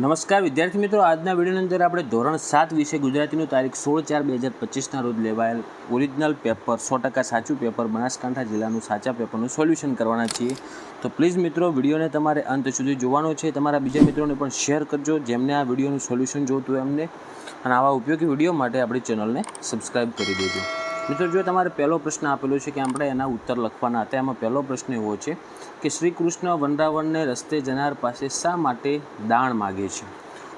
નમસ્કાર, વિદ્યાર્થી મિત્રો. આજના વિડીયોની અંદર આપણે ધોરણ સાત વિશે ગુજરાતીનું તારીખ સોળ ચાર બે હજાર પચીસના રોજ લેવાયેલ ઓરિજિનલ પેપર સો ટકા સાચું પેપર બનાસકાંઠા જિલ્લાનું સાચા પેપરનું સોલ્યુશન કરવાના છીએ. તો પ્લીઝ મિત્રો, વિડીયોને તમારે અંત સુધી જોવાનો છે. તમારા બીજા મિત્રોને પણ શેર કરજો, જેમને આ વિડીયોનું સોલ્યુશન જોતું હોય એમને. અને આવા ઉપયોગી વીડિયો માટે આપણી ચેનલને સબસ્ક્રાઈબ કરી દેજો. મિત્રો, જો તમારે પહેલો પ્રશ્ન આપેલો છે કે આપણે એના ઉત્તર લખવાના હતા, એમાં પહેલો પ્રશ્ન એવો છે કે શ્રી કૃષ્ણ વનરાવણને રસ્તે જનાર પાસે શા માટે દાણ માગે છે?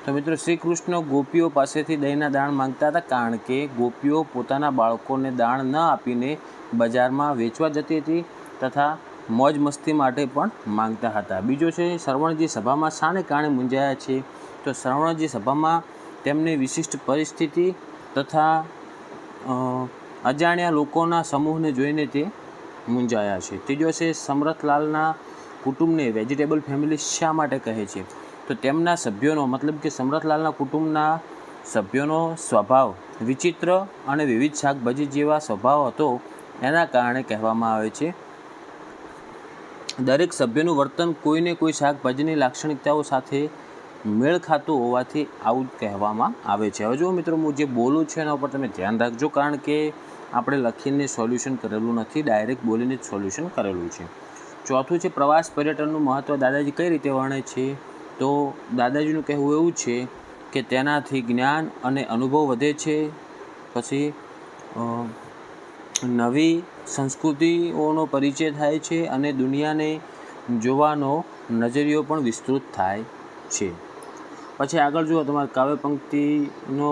તો મિત્રો, શ્રી કૃષ્ણ ગોપીઓ પાસેથી દહીંના દાણ માંગતા હતા કારણ કે ગોપીઓ પોતાના બાળકોને દાણ ન આપીને બજારમાં વેચવા જતી હતી તથા મોજ મસ્તી માટે પણ માંગતા હતા. બીજો છે, શ્રવણજી સભામાં શાને કારણે મૂંઝાયા છે? તો શ્રવણજી સભામાં તેમની વિશિષ્ટ પરિસ્થિતિ તથા અજાણ્યા લોકોના સમૂહને જોઈને તે મૂંઝાયા છે. ત્રીજો છે, સમરથલાલના કુટુંબને વેજીટેબલ ફેમિલી શા માટે કહે છે? તો તેમના સભ્યોનો મતલબ કે સમરથલાલના કુટુંબના સભ્યોનો સ્વભાવ વિચિત્ર અને વિવિધ શાકભાજી જેવા સ્વભાવ હતો એના કારણે કહેવામાં આવે છે. દરેક સભ્યનું વર્તન કોઈને કોઈ શાકભાજીની લાક્ષણિકતાઓ સાથે મેળ ખાતું હોવાથી આવું કહેવામાં આવે છે. હવે જો મિત્રો હું જે બોલું છું એના ઉપર તમે ધ્યાન રાખજો, કારણ કે આપણે લખીને સોલ્યુશન કરેલું નથી ડાયરેક્ટ બોલીને જ સોલ્યુશન કરેલું છે. ચોથું છે, પ્રવાસ પર્યટનનું મહત્ત્વ દાદાજી કઈ રીતે વર્ણે છે? તો દાદાજીનું કહેવું એવું છે કે તેનાથી જ્ઞાન અને અનુભવ વધે છે. પછી નવી સંસ્કૃતિઓનો પરિચય થાય છે અને દુનિયાને જોવાનો નજરિયો પણ વિસ્તૃત થાય છે. પછી આગળ જુઓ, તમારે કાવ્ય પંક્તિનો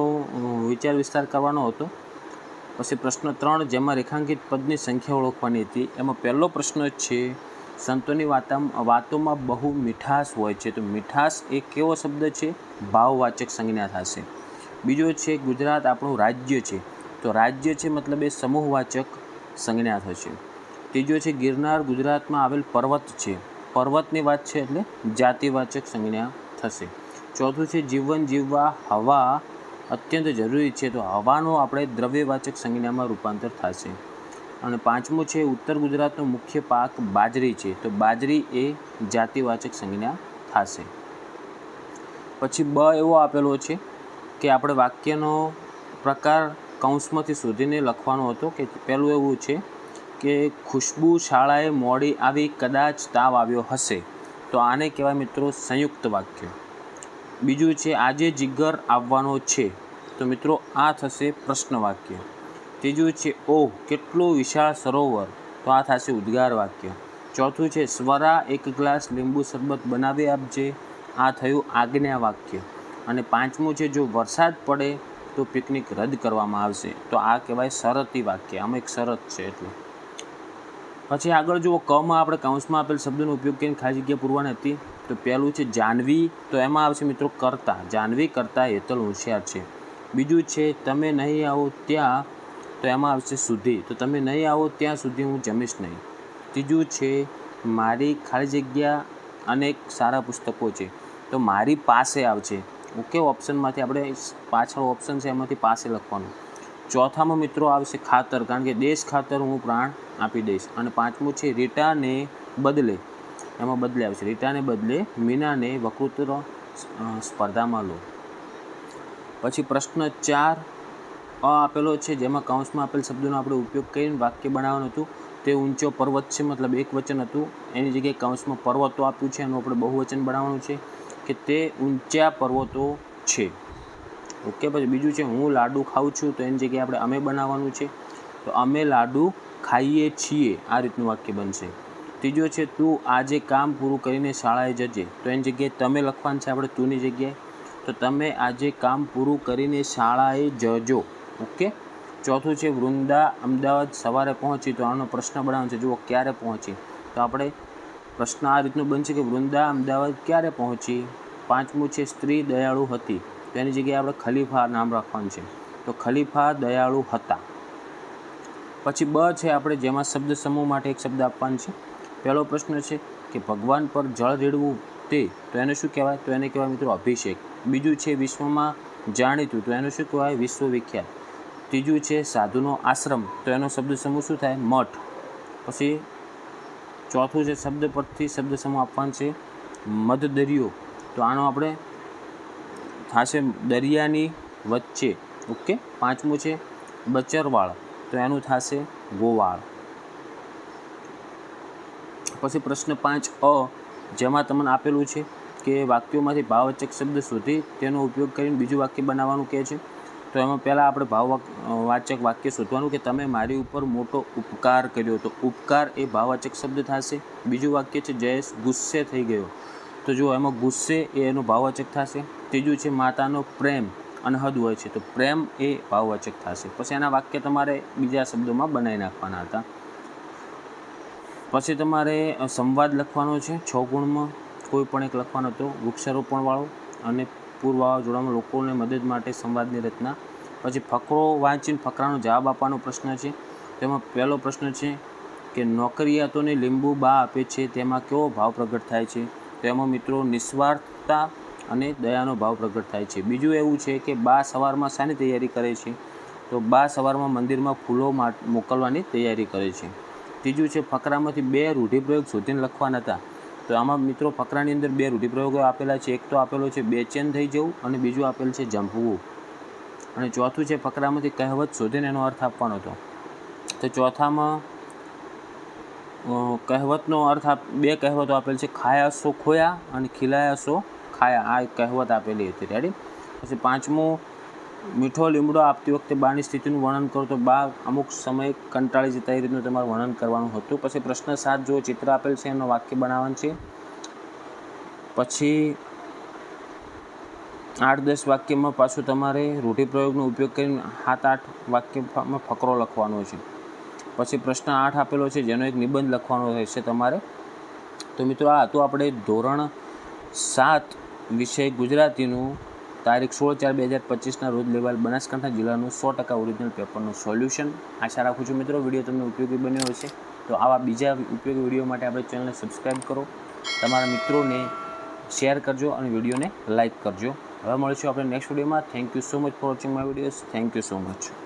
વિચાર વિસ્તાર કરવાનો હતો. પછી પ્રશ્ન ત્રણ, જેમાં રેખાંકિત પદની સંખ્યા ઓળખવાની હતી. એમાં પહેલો પ્રશ્ન છે, સંતોની વાતામ, વાતોમાં બહુ મીઠાશ હોય છે. તો મીઠાશ એ કેવો શબ્દ છે? ભાવવાચક સંજ્ઞા થશે. બીજો છે, ગુજરાત આપણું રાજ્ય છે. તો રાજ્ય છે મતલબ એ સમૂહવાચક સંજ્ઞા થશે. ત્રીજો છે, ગિરનાર ગુજરાતમાં આવેલ પર્વત છે. પર્વતની વાત છે એટલે જાતિવાચક સંજ્ઞા થશે. ચોથું છે જીવન જીવવા હવા અત્યંત જરૂરી છે. તો હવાનો આપણે દ્રવ્યવાચક સંજ્ઞામાં રૂપાંતર થશે. અને પાંચમું છે ઉત્તર ગુજરાતનો મુખ્ય પાક બાજરી છે. તો બાજરી એ જાતિવાચક સંજ્ઞા થશે. પછી બ એવો આપેલો છે કે આપણે વાક્યનો પ્રકાર કૌંસમાંથી શોધીને લખવાનો હતો કે પહેલું એવું છે કે ખુશ્બુ શાળાએ મોડી આવી કદાચ તાવ આવ્યો હશે. તો આને કહેવાય મિત્રો સંયુક્ત વાક્ય. બીજું છે, આજે જીગર આવવાનો છે. તો મિત્રો, આ થશે પ્રશ્ન વાક્ય ત્રીજું છે, ઓહ, કેટલું વિશાળ સરોવર. તો આ થશે ઉદ્ગાર વાક્ય. ચોથું છે, સ્વરા એક ગ્લાસ લીંબુ શરબત બનાવી આપજે આ થયું આજ્ઞા વાક્ય. અને પાંચમું છે, જો વરસાદ પડે તો પિકનિક રદ કરવામાં આવશે. તો આ કહેવાય શરતી વાક્ય. આમાં એક શરત છે એટલે. પછી આગળ જુઓ કમાં આપણે કૌંસમાં આપેલ શબ્દનો ઉપયોગ કરીને ખાલી જગ્યા પૂરવાની હતી. તો પહેલું છે જાનવી. તો એમાં આવશે મિત્રો કરતા. જાનવી, કરતા, હેતલ, હોશિયાર છે. બીજું છે તમે નહીં આવો ત્યાં, તો એમાં આવશે સુધી. તો તમે નહીં આવો ત્યાં સુધી હું જમીશ નહીં. ત્રીજું છે મારી ખાલી જગ્યા અનેક સારા પુસ્તકો છે. તો મારી પાસે આવશે. ઓકે ઓપ્શનમાંથી આપણે પાછળ ઓપ્શન છે એમાંથી પાસે લખવાનું. ચોથામાં મિત્રો આવશે ખાતર. કારણ કે દેશ ખાતર હું પ્રાણ આપી દઈશ. અને પાંચમું છે, રીટાને બદલે. એમાં બદલે આવશે રીટાને બદલે મીનાને વકૃત્વ સ્પર્ધામાં લો. પછી પ્રશ્ન ચાર, અ, આપેલો છે, જેમાં કૌંસમાં આપેલ શબ્દોનો આપણે ઉપયોગ કરીને વાક્ય બનાવવાનું હતું. તે ઊંચો પર્વત છે, મતલબ એક વચન હતું. એની જગ્યાએ કૌંસમાં પર્વતો આપ્યું છે, એનું આપણે બહુવચન બનાવવાનું છે કે તે ઊંચા પર્વતો છે. ઓકે, પછી બીજું છે, હું લાડુ ખાઉં છું, તો એની જગ્યાએ આપણે અમે બનાવવાનું છે. તો અમે લાડુ ખાઈએ છીએ, આ રીતનું વાક્ય બનશે. ત્રીજો છે, તું આજે કામ પૂરું કરીને શાળાએ જજે. તો એની જગ્યાએ તમે લખવાનું છે આપણે તુંની જગ્યાએ. તો તમે આજે કામ પૂરું કરીને શાળાએ જજો. ઓકે? ચોથું છે, વૃંદા અમદાવાદ સવારે પહોંચી. તો આનો પ્રશ્ન બનાવવાનો છે, જુઓ, ક્યારે પહોંચી? તો આપણે પ્રશ્ન આ રીતનો બનશે કે, વૃંદા અમદાવાદ ક્યારે પહોંચી? પાંચમું છે, સ્ત્રી દયાળુ હતી. તો એની જગ્યાએ આપણે ખલીફા નામ રાખવાનું છે. તો ખલીફા દયાળુ હતા. પછી બ છે આપણે જેમાં શબ્દ સમૂહ માટે એક શબ્દ આપવાનો છે. પહેલો પ્રશ્ન છે કે ભગવાન પર જળ રેડવું તે તો એને શું કહેવાય? તો એને કહેવાય મિત્રો અભિષેક. બીજું છે વિશ્વમાં જાણીતું, તો એનું શું કહેવાય? વિશ્વવિખ્યાત. ત્રીજું છે સાધુનો આશ્રમ, તો એનો શબ્દ સમૂહ શું થાય? મઠ. પછી ચોથું છે શબ્દ પરથી શબ્દ સમૂહ આપવાનું છે મધ દરિયો તો આનો આપણે થશે દરિયાની વચ્ચે, ઓકે? પાંચમું છે બચરવાળ. તો એનું થશે ગોવાળ. પછી પ્રશ્ન પાંચ અ, જેમાં તમને આપેલું છે કે વાક્યોમાંથી ભાવવાચક શબ્દ શોધી તેનો ઉપયોગ કરીને બીજું વાક્ય બનાવવાનું કહે છે. તો એમાં પહેલાં આપણે ભાવવાચક વાક્ય શોધવાનું કે તમે મારી ઉપર મોટો ઉપકાર કર્યો તો ઉપકાર એ ભાવવાચક શબ્દ થશે. બીજું વાક્ય છે જયેશ, ગુસ્સે થઈ ગયો. તો જો એમાં ગુસ્સે એ એનો ભાવવાચક થશે. ત્રીજું છે માતાનો પ્રેમ. અનહદ હોય છે, તો પ્રેમ એ ભાવવાચક થશે. પછી એના વાક્ય તમારે બીજા શબ્દોમાં બનાવી નાખવાના હતા. પછી તમારે સંવાદ લખવાનો છે, છ ગુણમાં. કોઈ પણ એક લખવાનો હતો વૃક્ષારોપણવાળો અને પૂર જોડામાં લોકોને મદદ માટે સંવાદની રચના. પછી ફકરો વાંચીને ફકરાનો જવાબ આપવાનો પ્રશ્ન છે. તેમાં પહેલો પ્રશ્ન છે કે નોકરિયાતોને લીંબુ બા આપે છે, તેમાં કેવો ભાવ પ્રગટ થાય છે? તેમાં મિત્રો નિસ્વાર્થતા અને દયાનો ભાવ પ્રગટ થાય છે. બીજું એવું છે કે બા સવારમાં શાની તૈયારી કરે છે? તો બા સવારમાં મંદિરમાં ફૂલો મોકલવાની તૈયારી કરે છે. ત્રીજું છે ફકરામાંથી બે રૂઢિપ્રયોગ શોધીને લખવાના હતા. તો આમાં મિત્રો ફકરાની અંદર બે રૂઢિપ્રયોગો આપેલા છે. એક તો આપેલો છે બેચેન થઈ જવું અને બીજું આપેલ છે જંપવું. અને ચોથું છે ફકરામાંથી કહેવત શોધીને એનો અર્થ આપવાનો હતો. તો ચોથામાં કહેવતનો અર્થ આપ, બે કહેવતો આપેલ છે. ખાયા સો ખોયા અને ખીલાયા સો ખાયા, આ એક કહેવત આપેલી હતી. રેડી પછી પાંચમું, મીઠો લીમડો આપતી વખતે બાની સ્થિતિનું વર્ણન કરો તો બા અમુક સમય કંટાળી જતા એ રીતનું તમારે વર્ણન કરવાનું હતું. પછી પ્રશ્ન સાત, જો ચિત્ર આપેલ છે, એનો વાક્ય બનાવવાનું છે. પછી આઠ, દસ વાક્યમાં પાછું તમારે રૂઢિપ્રયોગનો ઉપયોગ કરીને સાત, આઠ વાક્યમાં ફકરો લખવાનો છે. પછી પ્રશ્ન આઠ આપેલો છે, જેનો એક નિબંધ લખવાનો રહેશે તમારે. તો મિત્રો, આ હતું આપણે ધોરણ સાત વિષય ગુજરાતીનું તારીખ સોળ ચાર બે હજાર પચીસના રોજ લેવાયેલ બનાસકાંઠા જિલ્લાનું સો ટકા ઓરિજિનલ પેપરનું સોલ્યુશન આશા રાખું છું મિત્રો વીડિયો તમને ઉપયોગી બન્યો હશે. તો આવા બીજા ઉપયોગી વીડિયો માટે આપણે ચેનલને સબસ્ક્રાઈબ કરો. તમારા મિત્રોને શેર કરજો અને વિડીયોને લાઇક કરજો. હવે મળીશું આપણે નેક્સ્ટ વિડીયોમાં thank you so much for watching my videos thank you so much